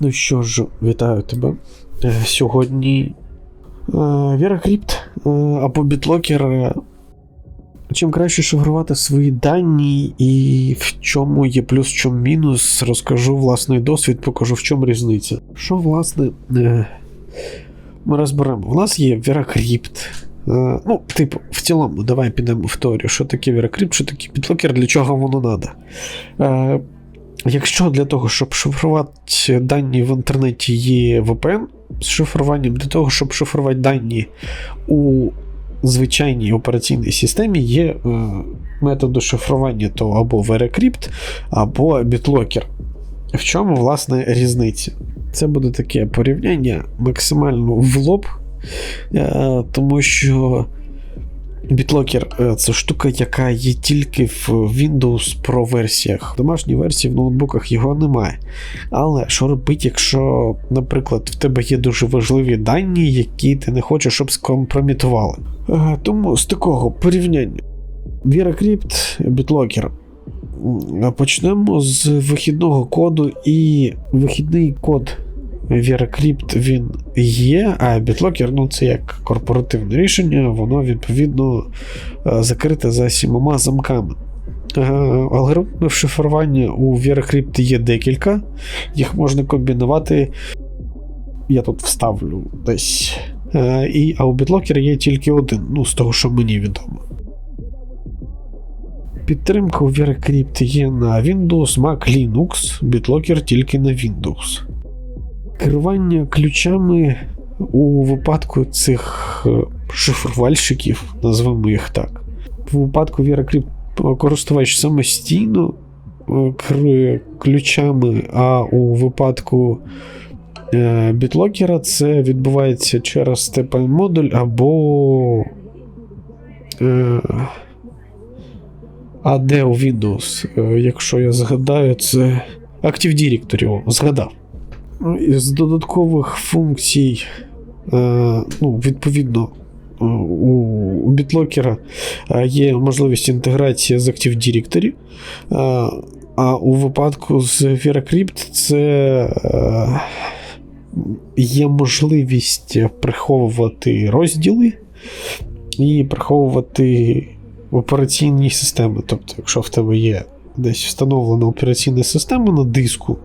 Ну що ж, вітаю тебе. Е, Сьогодні е, VeraCrypt е, або е, Чим краще шифрувати свої дані і в чому є плюс, в чому мінус, розкажу власний досвід, покажу в чому різниця. Що, власне, ми розберемо. У нас є. Е, Ну, типу, в цілому, давай підемо в теорію, що таке VeraCrypt, що таке BitLocker, для чого воно треба. Якщо для того, щоб шифрувати дані в інтернеті є VPN з шифруванням, для того, щоб шифрувати дані у звичайній операційній системі, є е, методи шифрування то або VeraCrypt, або BitLocker. В чому, власне, різниця? Це буде таке порівняння максимально в лоб, е, тому що BitLocker – це штука, яка є тільки в Windows Pro версіях. В домашній версії в ноутбуках його немає. Але що робити, якщо, наприклад, в тебе є дуже важливі дані, які ти не хочеш, щоб скомпрометували? Е, Тому з такого порівняння VeraCrypt, BitLocker. Почнемо з вихідного коду, і вихідний код VeraCrypt він є, а BitLocker ну, це як корпоративне рішення, воно відповідно е, закрите за сімома замками. Е, Алгоритмів шифрування у VeraCrypt є декілька, їх можна комбінувати. Я тут вставлю десь. Е, а у BitLocker є тільки один, ну, з того, що мені відомо. Підтримка у VeraCrypt є на Windows, Mac, Linux, BitLocker тільки на Windows. Керування ключами у випадку цих е, шифрувальщиків, назвемо їх так. В випадку VeraCrypt користувач самостійно е, керує ключами, а у випадку е, BitLocker це відбувається через TPM модуль або е, AD у Windows. Е, Якщо я згадаю, це Active Directory, згадав. Із додаткових функцій, е, ну, відповідно, е, у, BitLocker е, є можливість інтеграції з Active Directory, а у випадку з VeraCrypt це є можливість приховувати розділи і приховувати операційні системи. Тобто, якщо в тебе є десь встановлена операційна система на диску,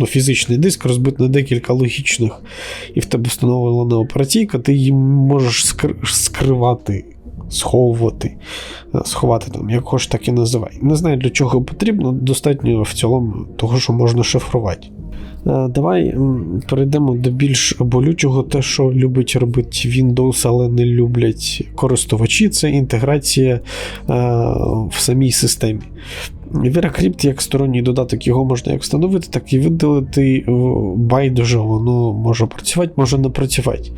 ну, фізичний диск розбит на декілька логічних, і в тебе встановлена операційка, ти її можеш скр- скривати, сховувати, е, сховати там, як так і називай. Не знаю, для чого потрібно, достатньо в цілому того, що можна шифрувати. Е, Давай перейдемо до більш болючого, те, що любить робити Windows, але не люблять користувачі, це інтеграція е, в самій системі. VeraCrypt як сторонній додаток, його можна як встановити, так і видалити. Байдуже воно може працювати, може не працювати.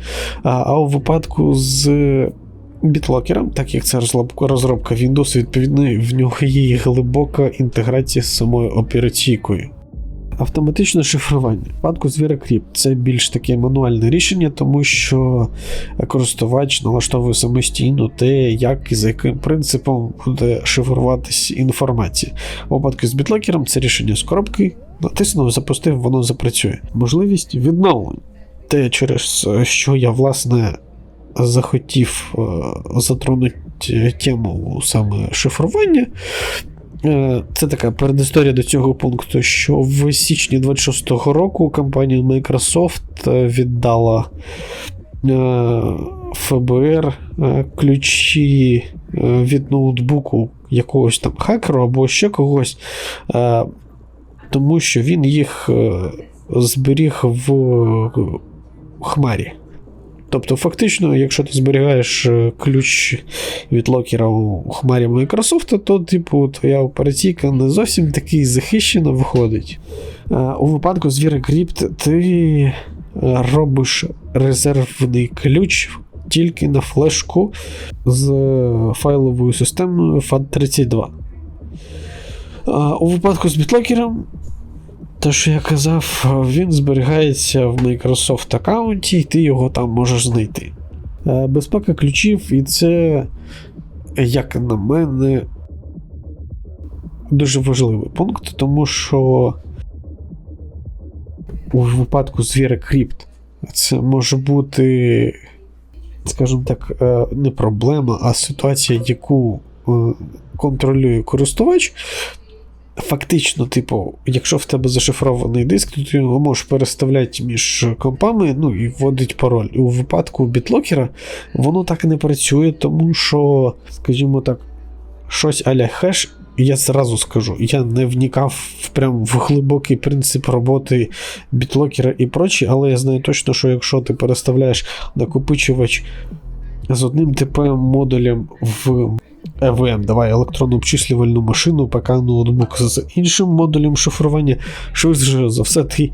А, а у випадку з BitLocker, так як це розробка, Windows, відповідно, в нього є глибока інтеграція з самою операційкою. Автоматичне шифрування. В випадку з VeraCrypt це більш таке мануальне рішення, тому що користувач налаштовує самостійно те, як і за яким принципом буде шифруватись інформація. У з BitLocker це рішення з коробки, натиснув, запустив, воно запрацює. Можливість відновлення. Те, через що я власне захотів е, затронути тему саме шифрування. Е, Це така передісторія до цього пункту, що в січні 26-го року компанія Microsoft е, віддала ФБР е, ключі від ноутбуку якогось там хакеру або ще когось, тому що він їх зберіг в хмарі. Тобто, фактично, якщо ти зберігаєш е, ключ від локера у хмарі Microsoft, то, типу, твоя операційка не зовсім таки захищена виходить. Е, У випадку з VeraCrypt ти е, робиш резервний ключ тільки на флешку з файловою системою FAT32. А У випадку з BitLocker те, що я казав, він зберігається в Microsoft аккаунті, і ти його там можеш знайти. Е, Безпека ключів, і це, як на мене, дуже важливий пункт, тому що у випадку звіра Кріпт, це може бути, скажімо так, е, не проблема, а ситуація, яку е, контролює користувач. Фактично, типу, якщо в тебе зашифрований диск, то ти його можеш переставляти між компами ну, і вводить пароль. І у випадку бітлокера воно так не працює, тому що, скажімо так, щось аля хеш, я зразу скажу, я не вникав в прям в глибокий принцип роботи бітлокера і прочі, але я знаю точно, що якщо ти переставляєш накопичувач з одним ТПМ модулем в ЕВМ, давай електронну обчислювальну машину, ПК ноутбук з іншим модулем шифрування, швидше за все, ти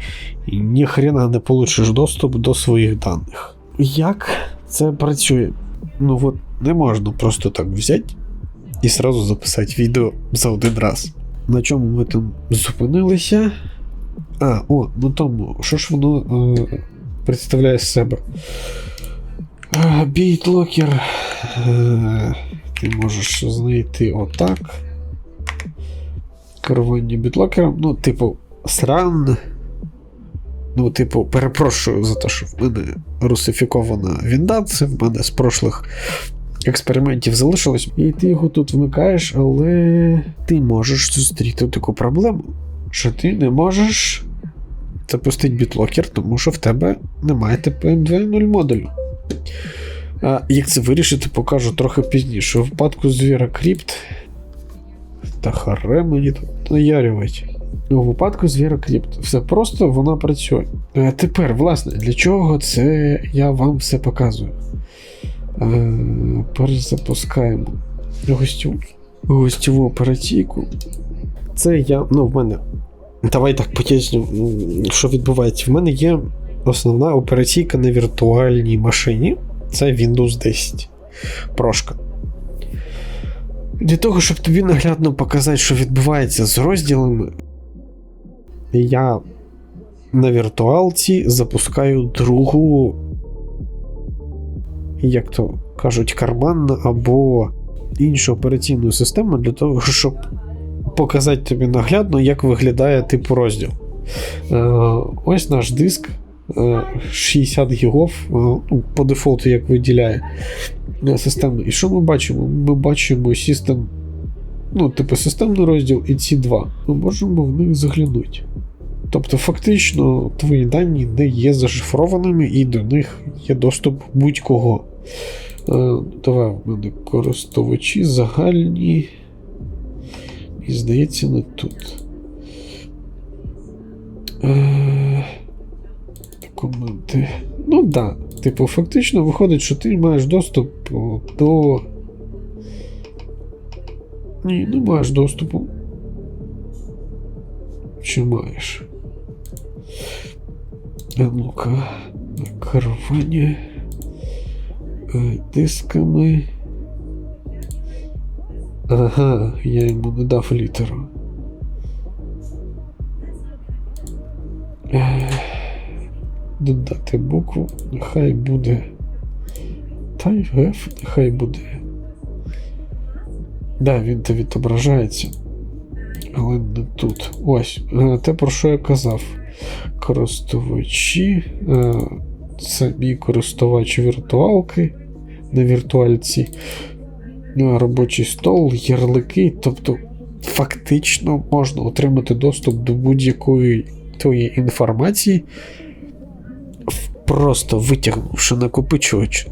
ніхрена не получиш доступ до своїх даних. Як це працює? Ну от не можна просто так взяти і сразу записати відео за один раз. На чому ми там зупинилися? А, о, на тому, що ж воно е, представляє з себе? Е, Бітлокер. Е, ти можеш знайти отак. Керування бітлокером. Ну, типу, сран. Ну, типу, перепрошую за те, що в мене русифікована вінда, це в мене з прошлих експериментів залишилось. І ти його тут вмикаєш, але ти можеш зустріти таку проблему, що ти не можеш запустити бітлокер, тому що в тебе немає TPM 2.0 модулю. А як це вирішити, покажу трохи пізніше. У випадку звіра Кріпт. Та харе мені тут наярювати. У випадку звіра Кріпт. Все просто вона працює. А тепер, власне, для чого це я вам все показую? Е, перезапускаємо гостю, гостьову операційку. Це я. Ну, в мене. Давай так поясню, що відбувається. В мене є основна операційка на віртуальній машині. Це Windows 10. Прошка. Для того, щоб тобі наглядно показати, що відбувається з розділами, я на віртуалці запускаю другу, як то кажуть, карманну або іншу операційну систему для того, щоб показати тобі наглядно, як виглядає типу розділ. Е, ось наш диск. 60 гігов ну, по дефолту, як виділяє система. І що ми бачимо? Ми бачимо систем, ну, типу системний розділ і ці два. Ми можемо в них заглянути. Тобто, фактично, твої дані не є зашифрованими і до них є доступ будь-кого. Давай в мене користувачі загальні. І здається, не тут. Документи. Ну так. Да. Типу, фактично виходить, що ти маєш доступ до. Ні, не маєш доступу. Чи маєш? Ну-ка, керування дисками. Ага, я йому не дав літеру. Додати букву, нехай буде. Та й F, нехай буде. Да, він то відображається. Але не тут. Ось. Те, про що я казав. Користувачі. Це мій користувач віртуалки на віртуальці. Робочий стол, ярлики. Тобто, фактично можна отримати доступ до будь-якої твоєї інформації просто витягнувши накопичувач е,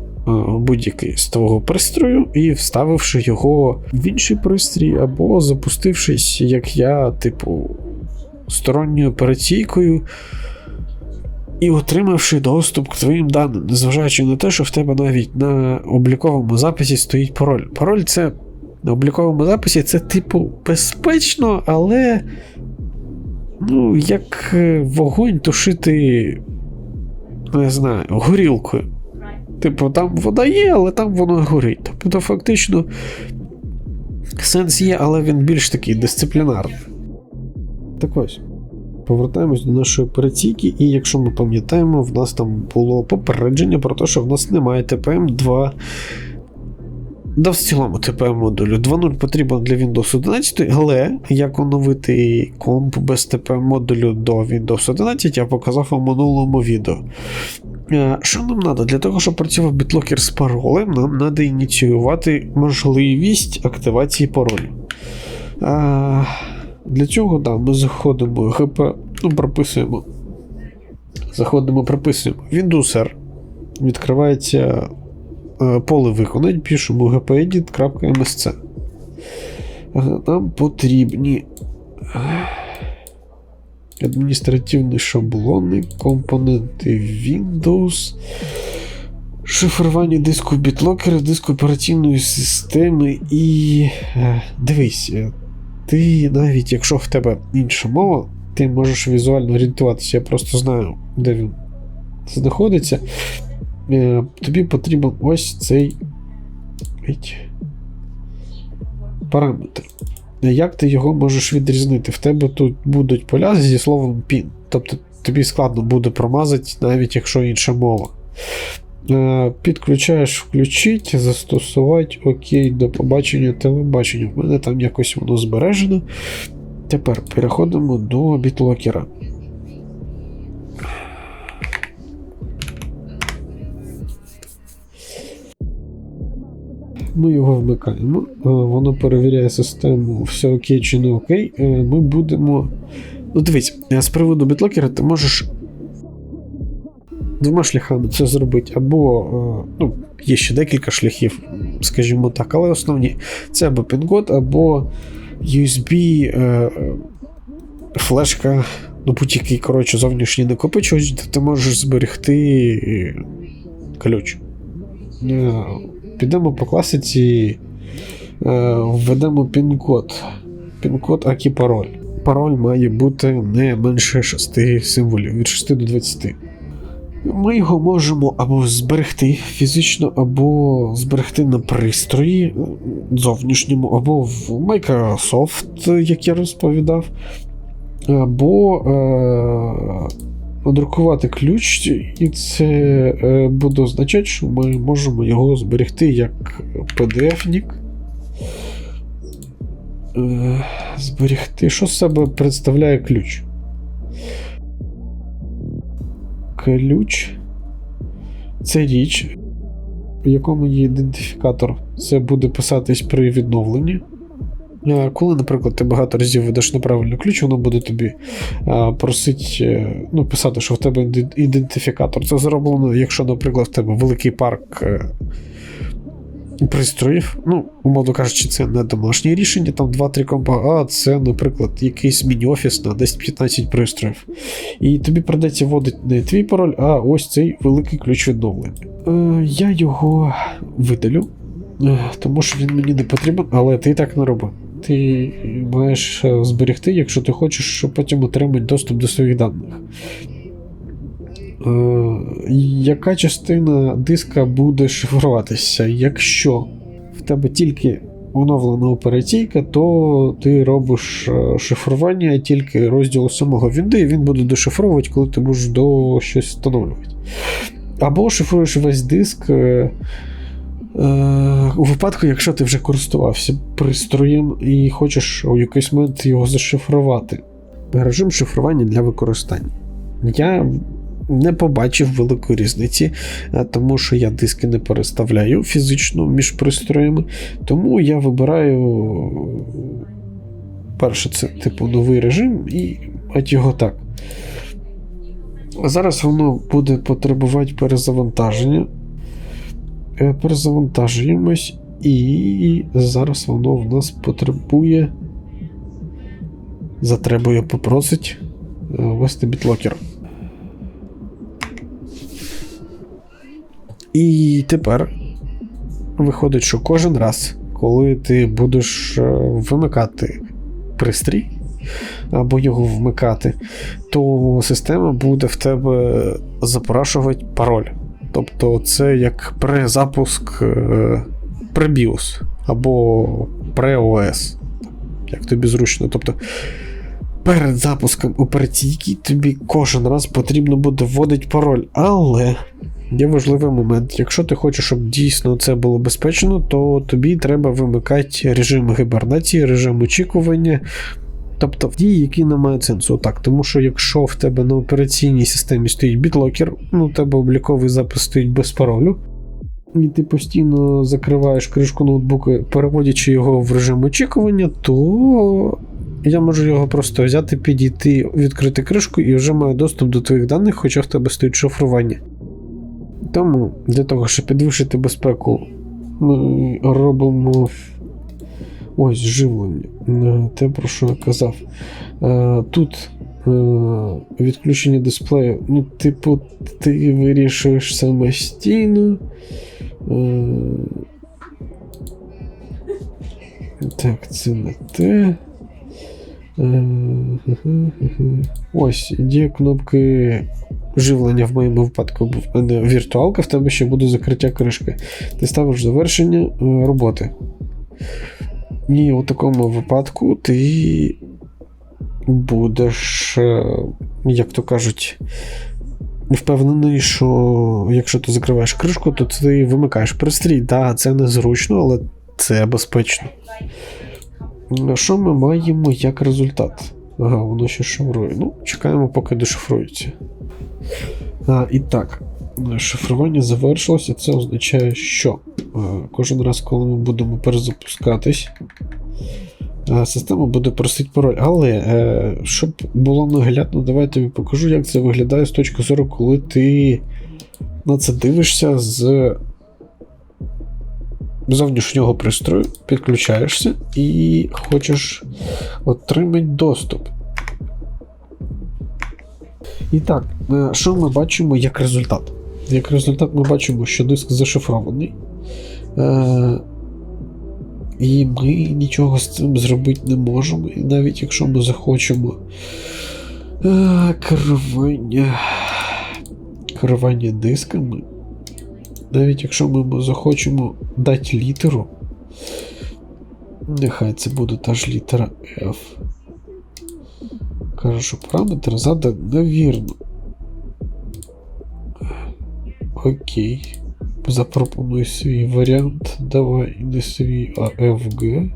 будь-який з твого пристрою і вставивши його в інший пристрій, або запустившись, як я, типу, сторонньою операційкою. І отримавши доступ к твоїм даним, незважаючи на те, що в тебе навіть на обліковому записі стоїть пароль. Пароль це на обліковому записі це, типу, безпечно, але ну, як е, вогонь тушити не знаю, горілкою. Типу, там вода є, але там воно горить. Тобто, фактично, сенс є, але він більш такий дисциплінарний. Так ось. Повертаємось до нашої перетіки, і якщо ми пам'ятаємо, в нас там було попередження про те, що в нас немає ТПМ 2 Да, в цілому ТП модулю 2.0 потрібен для Windows 11, але як оновити комп без ТП модулю до Windows 11, я показав у минулому відео. Е, Що нам треба? Для того, щоб працював бітлокер з паролем, нам треба ініціювати можливість активації паролю. А, Для цього да, ми заходимо ГП, ну, прописуємо. Заходимо, прописуємо Windows R. Відкривається е, поле виконань, пишемо gpedit.msc. Нам потрібні е, адміністративні шаблони, компоненти Windows, шифрування диску бітлокера, диску операційної системи і. е, Дивись, е, ти навіть якщо в тебе інша мова, ти можеш візуально орієнтуватися. Я просто знаю, де він знаходиться. Е, Тобі потрібен ось цей параметр. Як ти його можеш відрізнити? В тебе тут будуть поля зі словом PIN. Тобто тобі складно буде промазати, навіть якщо інша мова. Е, Підключаєш, включить, застосувати окей до побачення телебачення. В мене там якось воно збережено. Тепер переходимо до бітлокера. Ми його вмикаємо, е, воно перевіряє систему, все окей чи не окей. Е, Ми будемо. Ну, дивись, е, з приводу бітлокера ти можеш двома шляхами це зробити. Або ну, є ще декілька шляхів, скажімо так, але основні це або пін-код, або USB, флешка, ну будь-який коротше, зовнішній накопичувач, де ти можеш зберегти ключ. Підемо по класиці, е, введемо пін-код. Пін-код, акі пароль. Пароль має бути не менше 6 символів, від 6 до 20. Ми його можемо або зберегти фізично, або зберегти на пристрої е, зовнішньому, або в Microsoft, як я розповідав, або е- надрукувати ключ, і це е, буде означати, що ми можемо його зберегти як PDF-нік. Е, зберегти. Що з себе представляє ключ? Ключ це річ, в якому є ідентифікатор. Це буде писатись при відновленні. Е, Коли, наприклад, ти багато разів ведеш неправильний ключ, воно буде тобі просить е, ну, писати, що в тебе ідентифікатор. Це зроблено, якщо, наприклад, в тебе великий парк е, пристроїв. Ну, умовно кажучи, це не домашнє рішення, там 2-3 компа, а це, наприклад, якийсь міні-офіс на 10-15 пристроїв. І тобі придеться вводити не твій пароль, а ось цей великий ключ відновлення. Е, я його видалю. Тому що він мені не потрібен, але ти так не роби. Ти маєш е, зберегти, якщо ти хочеш, щоб потім отримати доступ до своїх даних. Е, яка частина диска буде шифруватися? Якщо в тебе тільки оновлена операційка, то ти робиш е, шифрування тільки розділу самого вінди, і він буде дешифровувати, коли ти будеш до щось встановлювати. Або шифруєш весь диск. Е, у випадку, якщо ти вже користувався пристроєм і хочеш у якийсь момент його зашифрувати. Режим шифрування для використання. Я не побачив великої різниці, е, тому що я диски не переставляю фізично між пристроями. Тому я вибираю перше, це типу новий режим і мать його так. Зараз воно буде потребувати перезавантаження. Е, перезавантажуємось, і зараз воно в нас потребує. Затребує попросить е, ввести бітлокер. І тепер виходить, що кожен раз, коли ти будеш е, вимикати пристрій або його вмикати, то система буде в тебе запрашувати пароль. Тобто це як презапуск пребіус або преОС. Як тобі зручно. Тобто перед запуском операційки тобі кожен раз потрібно буде вводити пароль. Але є важливий момент. Якщо ти хочеш, щоб дійсно це було безпечно, то тобі треба вимикати режим гібернації, режим очікування. Тобто в дії, які не мають сенсу. Так, тому що якщо в тебе на операційній системі стоїть бітлокер, ну у тебе обліковий запис стоїть без паролю, і ти постійно закриваєш кришку ноутбука, переводячи його в режим очікування, то я можу його просто взяти, підійти, відкрити кришку і вже маю доступ до твоїх даних, хоча в тебе стоїть шифрування. Тому для того, щоб підвищити безпеку, ми робимо ось живлення. Те, про що я казав. Е, Тут е, відключення дисплею, ну, типу, ти вирішуєш самостійно. Е, Так, це не те. Ось, є кнопки живлення в моєму випадку. Мене віртуалка, в тебе ще буде закриття кришки. Ти ставиш завершення роботи. І у такому випадку ти будеш, е, як то кажуть, впевнений, що якщо ти закриваєш кришку, то ти вимикаєш пристрій. Так, це незручно, але це безпечно. Що ми маємо як результат? Ага, воно ще шифрує. Ну, чекаємо, поки дошифрується. А, І так, шифрування завершилося. Це означає, що е, кожен раз, коли ми будемо перезапускатись, е, система буде просити пароль. Але е, щоб було наглядно, давайте я покажу, як це виглядає з точки зору, коли ти на це дивишся з зовнішнього пристрою, підключаєшся і хочеш отримати доступ. І так, що ми бачимо як результат? Як результат, ми бачимо, що диск зашифрований. Е, і ми нічого з цим зробити не можемо. І навіть якщо ми захочемо е, керування, керування дисками, навіть якщо ми захочемо дати літеру, нехай це буде та ж літера F. Каже, що параметр задан невірно. Окей. Запропонуй свій варіант. Давай не свій, а FG.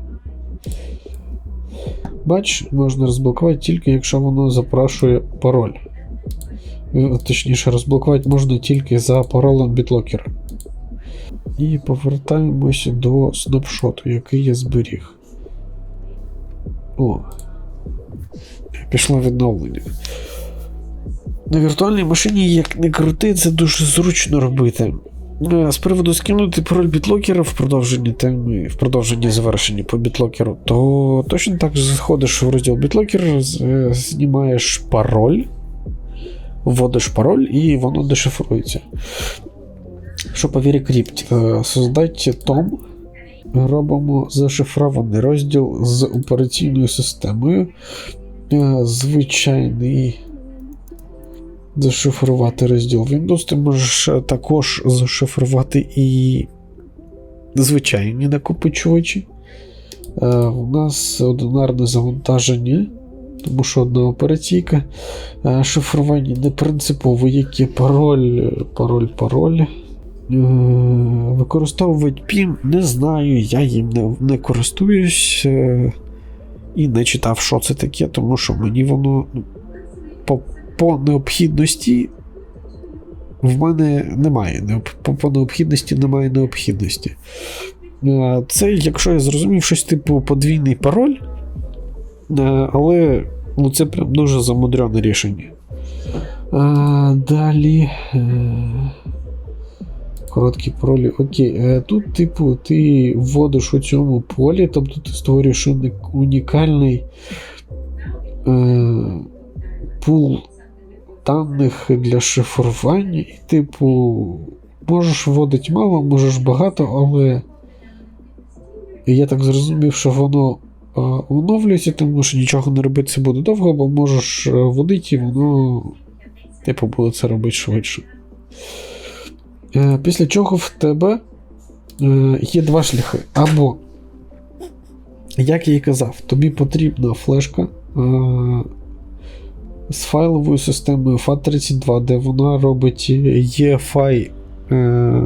Бач, можна розблокувати тільки, якщо воно запрашує пароль. Е, Точніше, розблокувати можна тільки за паролем BitLocker. І повертаємося до снапшоту, який я зберіг. О. Пішло відновлення. На віртуальній машині, як не крути, це дуже зручно робити. Е, З приводу скинути пароль бітлокера в продовженні теми, в продовженні завершення по бітлокеру, то точно так же заходиш в розділ бітлокер, е, знімаєш пароль, вводиш пароль і воно дешифрується. Що по Кріпт, создайте том, робимо зашифрований розділ з операційною системою. Е, Звичайний зашифрувати розділ Windows. Ти можеш е, також зашифрувати і звичайні накопичувачі. Е, У нас одинарне завантаження, тому що одна операційка. Е, Шифрування не принципово, який пароль, пароль, пароль. Використовувати PIM не знаю, я їм не, не користуюсь і не читав, що це таке, тому що мені воно ну, по необхідності в мене немає. По, необхідності немає необхідності. Е, Це, якщо я зрозумів, щось типу подвійний пароль, е, але ну, це прям дуже замудрене рішення. Е, Далі. Короткі паролі. Окей. Тут, типу, ти вводиш у цьому полі, тобто ти створюєш унікальний е, пул даних для шифрування, і, типу, можеш вводити мало, можеш багато, але я так зрозумів, що воно е, оновлюється, тому що нічого не робити буде довго, бо можеш е, вводити, і воно, типу, буде це робити швидше. Е, Після чого в тебе є два шляхи. Або, як я і казав, тобі потрібна флешка з файловою системою FAT32, де вона робить EFI Е,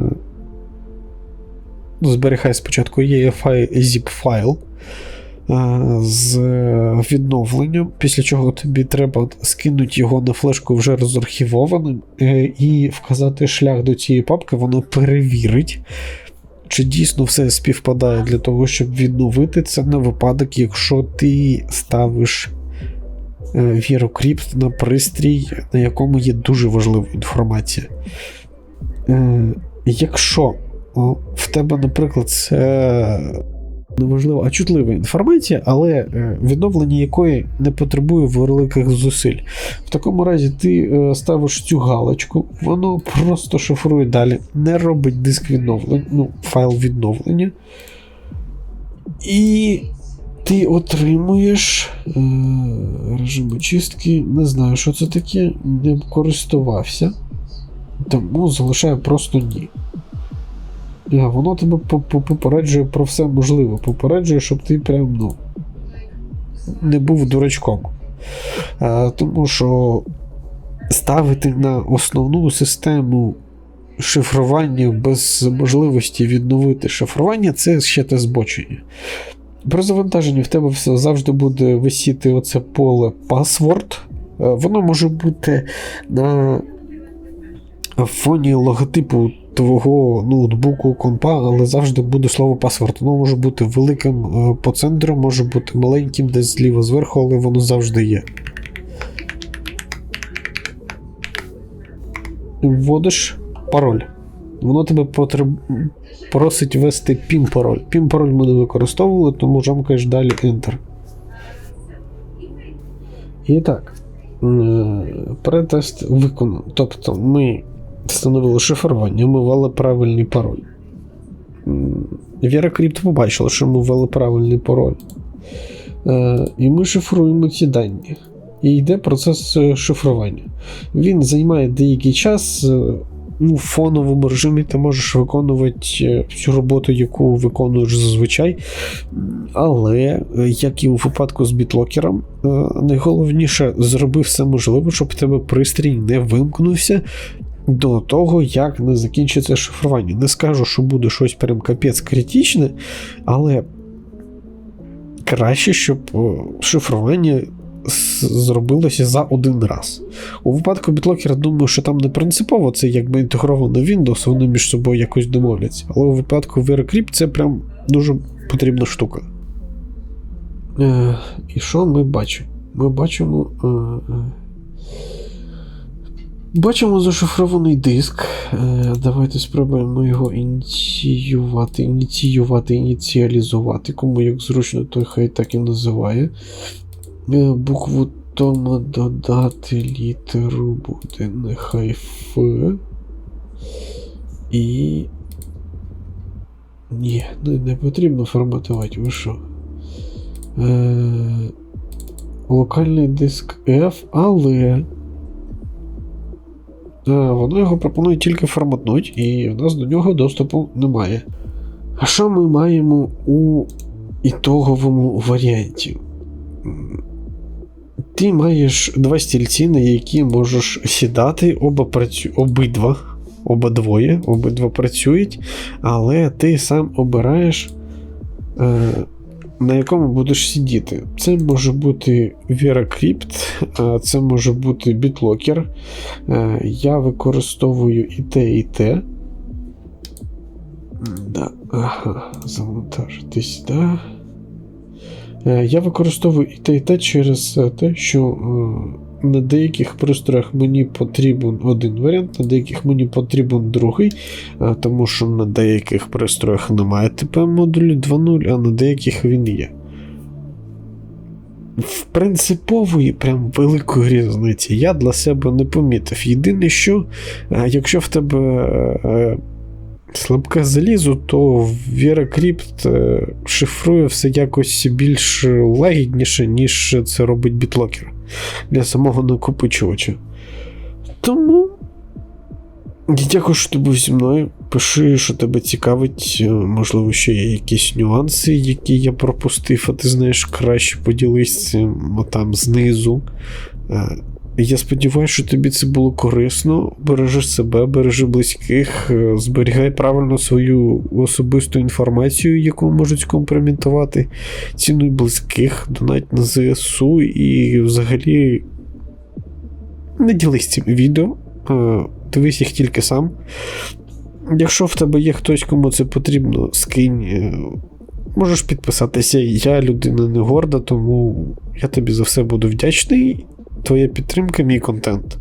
зберігай спочатку EFI zip файл е, з відновленням, після чого тобі треба скинути його на флешку вже розархівованим е, і вказати шлях до цієї папки, воно перевірить. Чи дійсно все співпадає для того, щоб відновити це на випадок, якщо ти ставиш е, VeroCrypt на пристрій, на якому є дуже важлива інформація. Е, Якщо в тебе, наприклад, це неважливо, а чутлива інформація, але е, відновлення якої не потребує великих зусиль. В такому разі ти е, ставиш цю галочку, воно просто шифрує далі, не робить диск відновлення, ну, файл відновлення. І ти отримуєш е, режим очистки. Не знаю, що це таке, не користувався. Тому залишаю просто ні. Е, Воно тебе по- по- попереджує про все можливе. Попереджує, щоб ти прям ну, не був дурачком. Е, тому що ставити на основну систему шифрування без можливості відновити шифрування це ще те збочення. При завантаженні в тебе завжди буде висіти оце поле password. Е, Воно може бути на фоні логотипу твого ноутбуку, компа, але завжди буде слово паспорт. Воно може бути великим е, по центру, може бути маленьким десь зліва зверху, але воно завжди є. Вводиш пароль. Воно тебе потреб... просить ввести пін-пароль. Пін-пароль ми не використовували, тому жамкаєш далі Enter. І так. е, Претест виконано. Тобто ми встановили шифрування, ми ввели правильний пароль. М, VeraCrypt побачила, що ми ввели правильний пароль. Е, І ми шифруємо ці дані. І йде процес е, шифрування. Він займає деякий час. Ну, в фоновому режимі ти можеш виконувати е, всю роботу, яку виконуєш зазвичай. Але, е, як і у випадку з бітлокером, е, найголовніше зроби все можливе, щоб тебе пристрій не вимкнувся до того, як не закінчиться шифрування. Не скажу, що буде щось прям капець критичне, але краще, щоб шифрування зробилося за один раз. У випадку бітлокера, думаю, що там не принципово, це якби інтегровано Windows, вони між собою якось домовляться. Але у випадку VeraCrypt це прям дуже потрібна штука. Е, і що ми бачимо? Ми бачимо. Е, е, Бачимо зашифрований диск. Е, давайте спробуємо його ініціювати, ініціювати, ініціалізувати. Кому як зручно, той хай так і називає. Букву Тома додати літеру буде нехай Ф. І. Ні, не, не потрібно форматувати, ви що? Е, локальний диск F, але. Е, Воно його пропонує тільки форматнуть, і в нас до нього доступу немає. А що ми маємо у ітоговому варіанті? Ти маєш два стільці, на які можеш сідати, оба працю... обидва, оба двоє, обидва працюють, але ти сам обираєш, е, на якому будеш сидіти. Це може бути VeraCrypt, це може бути BitLocker. Е, Я використовую і те, і те. Да. Ага, завантажити сюди. Е, Я використовую і те, і те через е, те, що е, на деяких пристроях мені потрібен один варіант, на деяких мені потрібен другий, тому що на деяких пристроях немає ТП модулю 2.0, а на деяких він є. В принципової, прям великої різниці я для себе не помітив. Єдине, що якщо в тебе слабке залізо, то VeraCrypt е, шифрує все якось більш лагідніше, ніж це робить бітлокер для самого накопичувача. Тому. Дякую, що ти був зі мною. Пиши, що тебе цікавить. Е, Можливо, ще є якісь нюанси, які я пропустив, а ти знаєш краще поділись цим там знизу. Я сподіваюся, що тобі це було корисно. Бережи себе, бережи близьких, е, зберігай правильно свою особисту інформацію, яку можуть скомпрометувати. Цінуй близьких, донать на ЗСУ і взагалі не ділись цим відео. Е, Дивись їх тільки сам. Якщо в тебе є хтось, кому це потрібно, скинь. е, Можеш підписатися. Я людина не горда, тому я тобі за все буду вдячний. Твоя підтримка, мій контент.